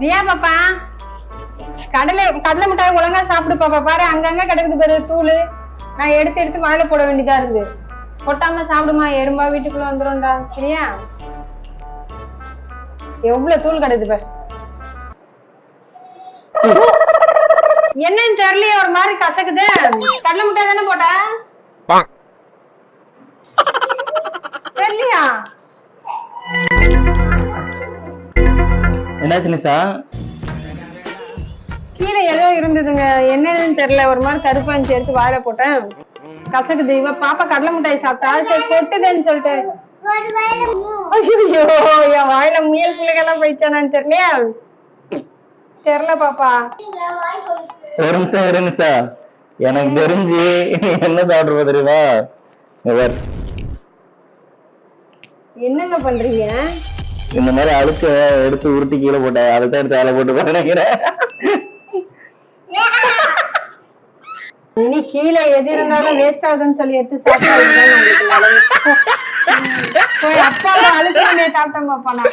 தியா பாப்பா கடலை கடலை மிட்டாய் ஒழுங்கா சாப்பிடு பாப்பா. பாரு அங்கங்க கிடக்குது பாரு தூளு. நான் எடுத்து எடுத்து வாயில போட வேண்டியதா இருக்கு கொட்டாம சாப்பிடுமா எறும்பா வீட்டுக்குள்ள வந்துரும்டா. சரியா எவ்வளவு தூள் கிடக்குது பாரு. என்னன்னு தெரியலையே ஒரு மாதிரி கசக்குது. கடலை மிட்டாய் தானே போட்ட? தெரியலையா? என்னாச்சு நிஷா? கீழே ஏதோ இருந்ததுங்க. என்னன்னு தெரியல ஒரு மாதிரி கருப்பா இருந்துச்சு எடுத்து வாயில போட்டேன். கசக்குது. இவ பாப்பா கடலை மிட்டாய் சாப்பிட்டா சரி கொட்டுதுன்னு சொல்லிட்டு. ஐயோ என் வாயில முயல் பிள்ளைகள்லாம் போயிச்சானான்னு தெரியலையா? தெரியல பாப்பா. ஒரு நிமிஷம் இரு நிஷா எனக்கு தெரிஞ்சு என்ன சாப்பிடுற தெரியுமா. என்னங்க பண்றீங்க? இந்த மாதிரி அழுக்க எடுத்து உருட்டி கீழே போட்ட அதை தான் எடுத்து வேலை போட்டு நினைக்கிறேன். இனி கீழே எது இருந்தாலும் வேஸ்ட் ஆகுதுன்னு சொல்லி எடுத்து சாப்பிட்டா. போய் அப்பா அழுக்க சாப்பிட்டேன் பாப்பா நான்.